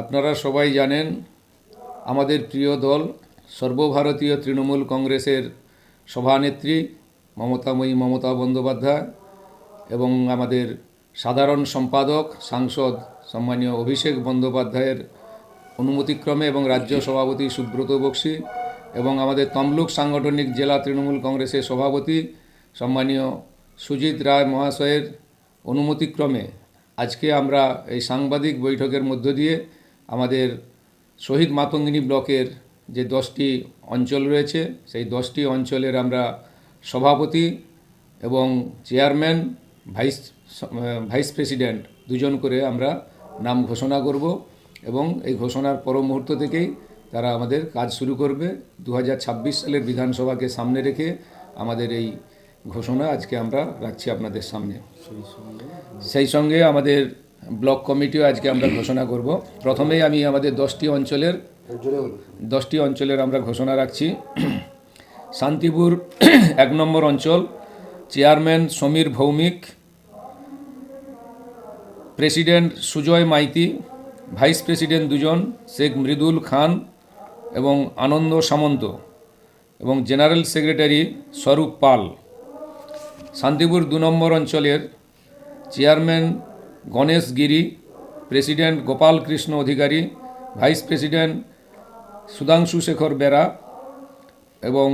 আপনারা সবাই জানেন, আমাদের প্রিয় দল, সর্বভারতীয় তৃণমূল কংগ্রেসের সভানেত্রী মমতাময়ী মমতা বন্দ্যোপাধ্যায় এবং আমাদের সাধারণ সম্পাদক, সাংসদ সম্মানীয় অভিষেক বন্দ্যোপাধ্যায়ের অনুমতিক্রমে এবং রাজ্য সভাপতি সুব্রত বক্সী এবং আমাদের তমলুক সাংগঠনিক জেলা তৃণমূল কংগ্রেসের সভাপতি সম্মানীয় সুজিত রায় মহাশয়ের অনুমতিক্রমে আজকে আমরা এই সাংবাদিক বৈঠকের মধ্য দিয়ে আমাদের শহীদ মাতঙ্গিনী ব্লকের যে দশটি অঞ্চল রয়েছে সেই দশটি অঞ্চলের আমরা সভাপতি এবং চেয়ারম্যান ভাইস ভাইস প্রেসিডেন্ট দুজন করে আমরা নাম ঘোষণা করব এবং এই ঘোষণার পর মুহূর্ত থেকেই তারা আমাদের কাজ শুরু করবে। দু হাজার ছাব্বিশ সালের বিধানসভাকে সামনে রেখে আমাদের এই ঘোষণা আজকে আমরা রাখছি আপনাদের সামনে। সেই সঙ্গে আমাদের ব্লক কমিটিও আজকে আমরা ঘোষণা করব। প্রথমেই আমি আমাদের দশটি অঞ্চলের দশটি অঞ্চলের আমরা ঘোষণা রাখছি। শান্তিপুর এক নম্বর অঞ্চল, chairman Samir Bhowmik, president Sujay Maiti, vice president দুজন, শেখ মৃদুল খান এবং আনন্দ সামন্ত এবং জেনারেল সেক্রেটারি স্বরূপ পাল। শান্তিপুর দু নম্বর অঞ্চলের chairman Ganesh Giri president Gopal Krishna Adhikari, vice president Sudhanshu Shekhar Bera এবং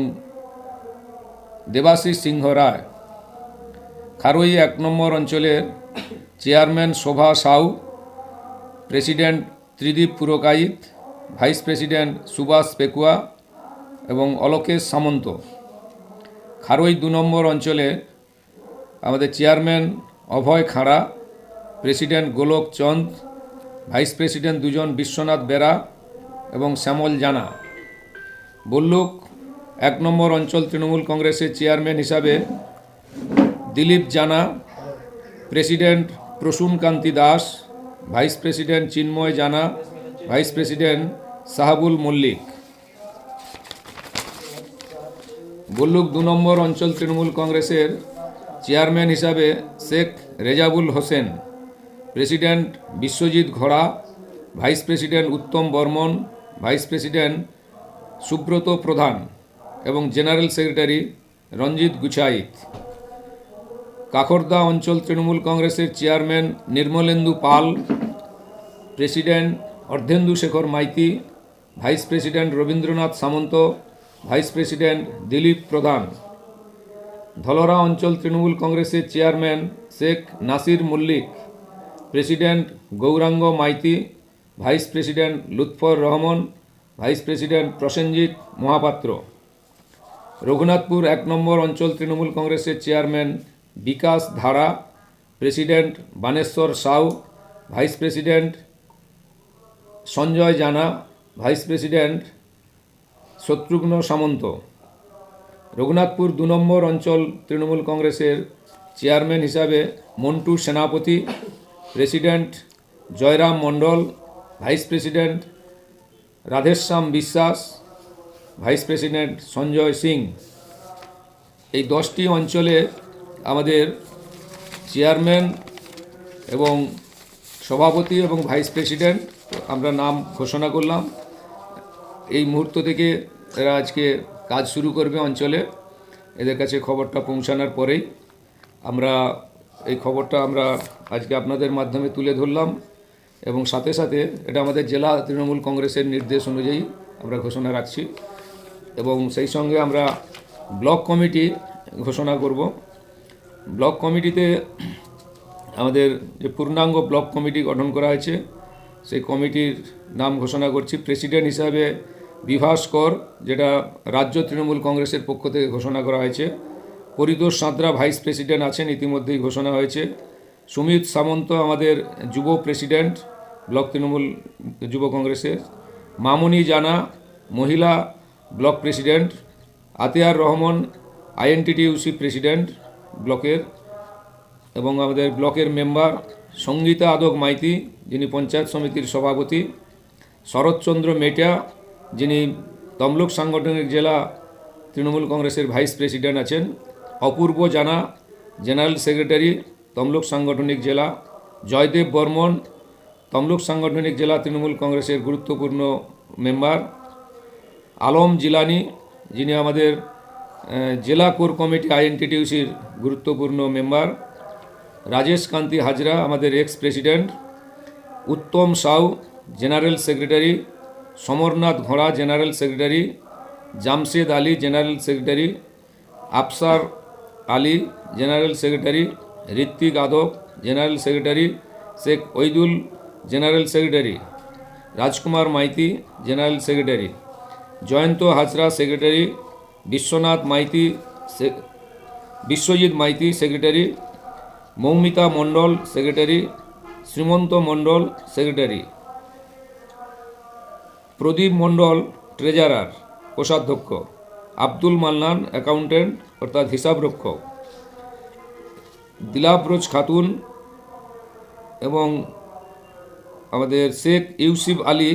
দেবাশিস সিংহ রায়। খারোই এক নম্বর অঞ্চলের chairman Shobha Shaw, president Tridip Purkait vice president Subhash Pekua এবং অলোকেশ সামন্ত। খারোই দু নম্বর অঞ্চলে আমাদের chairman Abhay Khara president Golak Chanda, vice president দুজন বিশ্বনাথ বেরা এবং শ্যামল জানা। বল্লুক, এক নম্বর অঞ্চল তৃণমূল কংগ্রেসের চেয়ারম্যান হিসাবে Dilip Jana, president Prasun Kanti Das, vice president Chinmoy Jana, vice president Sahabul Mallick. Balluk দু নম্বর অঞ্চল তৃণমূল কংগ্রেসের চেয়ারম্যান হিসাবে শেখ রেজাবুল হোসেন। প্রেসিডেন্ট বিশ্বজিৎ ঘোড়া, vice president Uttam Barman, vice president Subrata Pradhan এবং জেনারেল সেক্রেটারি রঞ্জিত গুছাইত। কাকরদা অঞ্চল তৃণমূল কংগ্রেসের chairman Nirmalendu Pal, president Ardhendu Shekhar Maiti, vice president Rabindranath Samanta, vice president Dilip Pradhan. Dhalra অঞ্চল তৃণমূল কংগ্রেসের chairman Sheikh Nasir Mallick. President Gouranga Maiti vice president Lutfar Rahman vice president Prasenjit Mahapatra Raghunathpur এক নম্বর অঞ্চল তৃণমূল কংগ্রেসের chairman Bikash Dhara president Baneswar Shaw vice president Sanjay Jana vice president Shatrughna Samanta Raghunathpur দু নম্বর অঞ্চল তৃণমূল কংগ্রেসের chairman হিসাবে Montu Senapati president Jayram Mondal, vice president Radheshyam Biswas, vice president Sanjay Singh. এই দশটি অঞ্চলে আমাদের চেয়ারম্যান এবং সভাপতি এবং ভাইস প্রেসিডেন্ট, আমরা নাম ঘোষণা করলাম। এই মুহূর্ত থেকে এরা আজকে কাজ শুরু করবে অঞ্চলে। এদের কাছে খবরটা পৌঁছানোর পরেই আমরা এই খবরটা আমরা আজকে আপনাদের মাধ্যমে তুলে ধরলাম এবং সাথে সাথে এটা আমাদের জেলা তৃণমূল কংগ্রেসের নির্দেশ অনুযায়ী আমরা ঘোষণা রাখছি এবং সেই সঙ্গে আমরা ব্লক কমিটি ঘোষণা করব। ব্লক কমিটিতে আমাদের যে পূর্ণাঙ্গ ব্লক কমিটি গঠন করা হয়েছে, সেই কমিটির নাম ঘোষণা করছি প্রেসিডেন্ট হিসাবে বিভাস কর, যেটা রাজ্য তৃণমূল কংগ্রেসের পক্ষ থেকে ঘোষণা করা হয়েছে। পরিতোষ সাঁতরা ভাইস প্রেসিডেন্ট আছেন, ইতিমধ্যেই ঘোষণা হয়েছে। সুমিত সামন্ত আমাদের যুব প্রেসিডেন্ট, ব্লক তৃণমূল যুব কংগ্রেসের। মামুনি জানা, মহিলা block president. Atiyar Rahman, INTTUC president ব্লকের এবং আমাদের ব্লকের মেম্বার সঙ্গীতা আদক মাইতি, যিনি পঞ্চায়েত সমিতির সভাপতি। শরৎচন্দ্র মেটা যিনি তমলুক সাংগঠনিক জেলা তৃণমূল কংগ্রেসের ভাইস প্রেসিডেন্ট আছেন। অপূর্ব জানা, জেনারেল সেক্রেটারি, তমলুক সাংগঠনিক জেলা, জয়দেব বর্মন, তমলুক সাংগঠনিক জেলা তৃণমূল কংগ্রেসের গুরুত্বপূর্ণ মেম্বার, আলম জিলানি, যিনি আমাদের জেলা কোর কমিটি আইএনটিটিউসির গুরুত্বপূর্ণ মেম্বার, রাজেশ কান্তি হাজরা, আমাদের ex president, Uttam Sau, general secretary, Samarnath ঘোড়া, general secretary, Jamshed Ali, general secretary, Afsar Ali, general secretary Ritwik Adab, general secretary Sheikh Oidul, general secretary Rajkumar Maity, general secretary Jayanta Hazra, secretary Biswanath Maity Biswajit Maity, secretary Moumita Mondal, secretary Srimanta Mondal, secretary Pradip Mondal, treasurer, কোষাধ্যক্ষ Abdul Mannan accountant, অর্থাৎ হিসাবরক্ষক দিলাবরোজ খাতুন এবং আমাদের Sheikh Yousif Ali,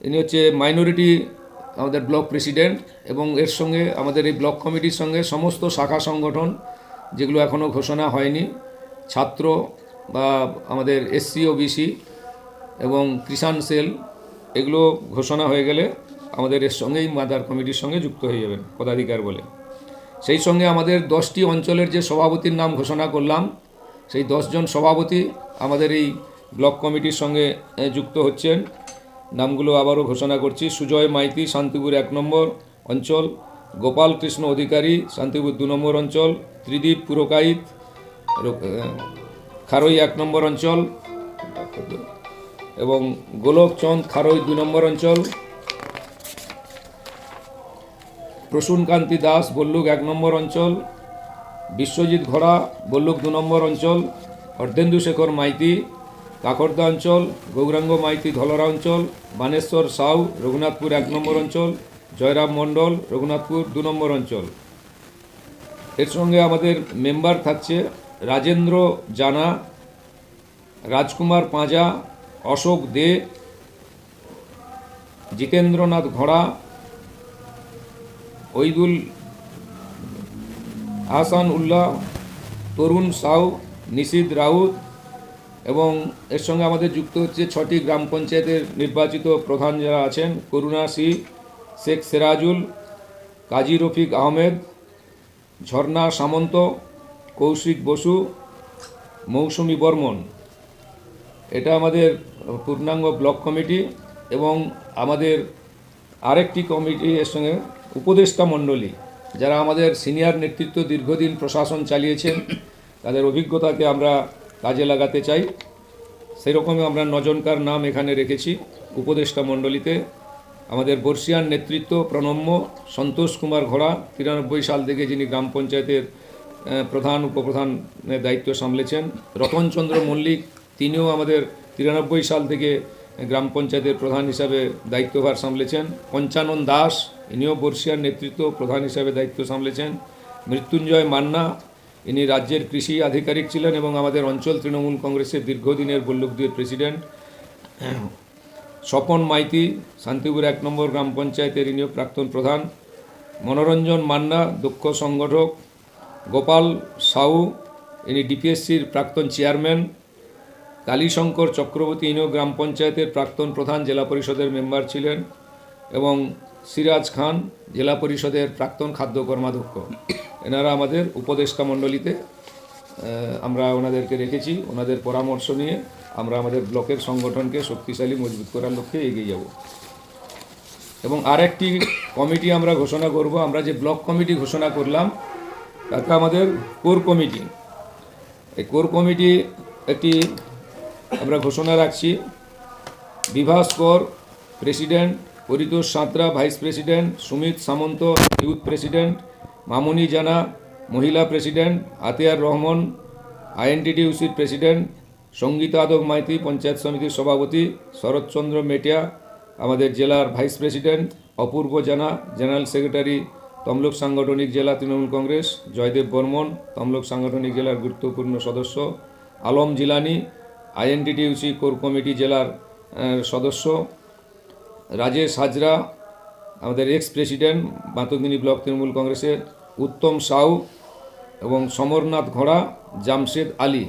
ইনি হচ্ছে minority আমাদের block president এবং এর সঙ্গে আমাদের এই ব্লক কমিটির সঙ্গে সমস্ত শাখা সংগঠন, যেগুলো এখনও ঘোষণা হয়নি, ছাত্র বা আমাদের এসসি, ওবিসি এবং কিষাণ সেল, এগুলো ঘোষণা হয়ে গেলে আমাদের এর সঙ্গেই মাদার কমিটির সঙ্গে যুক্ত হয়ে যাবেন পদাধিকার বলে। সেই সঙ্গে আমাদের দশটি অঞ্চলের যে সভাপতির নাম ঘোষণা করলাম, সেই দশজন সভাপতি আমাদের এই ব্লক কমিটির সঙ্গে যুক্ত হচ্ছেন। নামগুলো আবারও ঘোষণা করছি। সুজয় মাইতি, শান্তিপুর এক নম্বর অঞ্চল, গোপাল কৃষ্ণ অধিকারী, শান্তিপুর দু নম্বর অঞ্চল, ত্রিদীপ পুরকাইত খারই এক নম্বর অঞ্চল, এবং গোলকচন্দ খারই দুই নম্বর অঞ্চল প্রসূনকান্তি দাস বল্লুক এক নম্বর অঞ্চল, বিশ্বজিৎ ঘোড়া বল্লুক দু নম্বর অঞ্চল অর্ধেন্দু শেখর মাইতি কাকরদা অঞ্চল, গৌরাঙ্গ মাইতি ধলরা অঞ্চল, বানেশ্বর সাউ রঘুনাথপুর এক নম্বর অঞ্চল, জয়রাম মণ্ডল রঘুনাথপুর দু নম্বর অঞ্চল। এর সঙ্গে আমাদের মেম্বার থাকছে রাজেন্দ্র জানা, রাজকুমার পাঁজা, অশোক দে, জিতেন্দ্রনাথ ঘোড়া ওইদুল আহসান উল্লাহ, তরুণ সাউ, নিশিদ রাউত এবং এর সঙ্গে আমাদের যুক্ত হচ্ছে ছটি গ্রাম পঞ্চায়েতের নির্বাচিত প্রধান যারা আছেন, করুণা সি, শেখ সেরাজুল, কাজী রফিক আহমেদ, ঝর্ণা সামন্ত, কৌশিক বসু, মৌসুমী বর্মন। এটা আমাদের পূর্ণাঙ্গ ব্লক কমিটি এবং আমাদের আরেকটি কমিটি এর সঙ্গে উপদেষ্টা মণ্ডলী, যারা আমাদের সিনিয়র নেতৃত্ব দীর্ঘদিন প্রশাসন চালিয়েছেন, তাদের অভিজ্ঞতাকে আমরা কাজে লাগাতে চাই। সেরকমই আমরা নজনকার নাম এখানে রেখেছি উপদেষ্টা মণ্ডলীতে। আমাদের বর্ষিয়ান নেতৃত্ব প্রণম্য সন্তোষ কুমার ঘোড়া, তিরানব্বই সাল থেকে যিনি গ্রাম পঞ্চায়েতের প্রধান উপপ্রধানের দায়িত্ব সামলেছেন। রতনচন্দ্র মল্লিক, তিনিও আমাদের তিরানব্বই সাল থেকে গ্রাম পঞ্চায়েতের প্রধান হিসাবে দায়িত্বভার সামলেছেন। পঞ্চানন দাস, ইনিও বর্ষিয়ার নেতৃত্ব প্রধান হিসাবে দায়িত্ব সামলেছেন। মৃত্যুঞ্জয় মান্না, ইনি রাজ্যের কৃষি আধিকারিক ছিলেন এবং আমাদের অঞ্চল তৃণমূল কংগ্রেসের দীর্ঘদিনের বল্লভদীর প্রেসিডেন্ট। স্বপন মাইতি, শান্তিপুর এক নম্বর গ্রাম পঞ্চায়েতের ইনিও প্রাক্তন প্রধান। মনোরঞ্জন মান্না, দক্ষ সংগঠক। গোপাল সাউ, ইনি ডিপিএসসির প্রাক্তন চেয়ারম্যান। কালীশঙ্কর চক্রবর্তী ইনিও গ্রাম পঞ্চায়েতের প্রাক্তন প্রধান জেলা পরিষদের মেম্বার ছিলেন এবং সিরাজ খান জেলা পরিষদের প্রাক্তন খাদ্য কর্মাধ্যক্ষ। এনারা আমাদের উপদেষ্টা মণ্ডলীতে আমরা ওনাদেরকে রেখেছি। ওনাদের পরামর্শ নিয়ে আমরা আমাদের ব্লকের সংগঠনকে শক্তিশালী, মজবুত করার লক্ষ্যে এগিয়ে যাব। এবং আরেকটি কমিটি আমরা ঘোষণা করব। আমরা যে ব্লক কমিটি ঘোষণা করলাম, তাতে আমাদের কোর কমিটি। এই কোর কমিটি একটি আমরা ঘোষণা রাখছি Bibhas Kar president Paritosh Santra, vice president Sumit Samanta, youth president Mamuni Jana, মহিলা প্রেসিডেন্ট আতিয়ার রহমান আইএনটিটিউসির প্রেসিডেন্ট সঙ্গীতা আদক মাইতি, পঞ্চায়েত সমিতির সভাপতি শরৎচন্দ্র মেটিয়া, আমাদের জেলার ভাইস প্রেসিডেন্ট অপূর্ব জানা, জেনারেল সেক্রেটারি তমলুক সাংগঠনিক জেলা তৃণমূল কংগ্রেস, জয়দেব বর্মন, তমলুক সাংগঠনিক জেলার গুরুত্বপূর্ণ সদস্য, Alam Jilani INTTUC core committee জেলার সদস্য। রাজেশ হাজরা, আমাদের ex president Batgini block Trinamool কংগ্রেসের উত্তম সাউ এবং সমরনাথ ঘোড়া, জামশেদ আলী।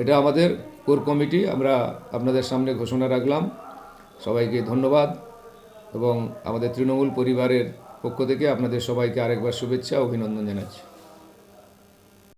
এটা আমাদের কোর কমিটি, আমরা আপনাদের সামনে ঘোষণা রাখলাম। সবাইকে ধন্যবাদ এবং আমাদের তৃণমূল পরিবারের পক্ষ থেকে আপনাদের সবাইকে আরেকবার শুভেচ্ছা, অভিনন্দন জানাচ্ছি।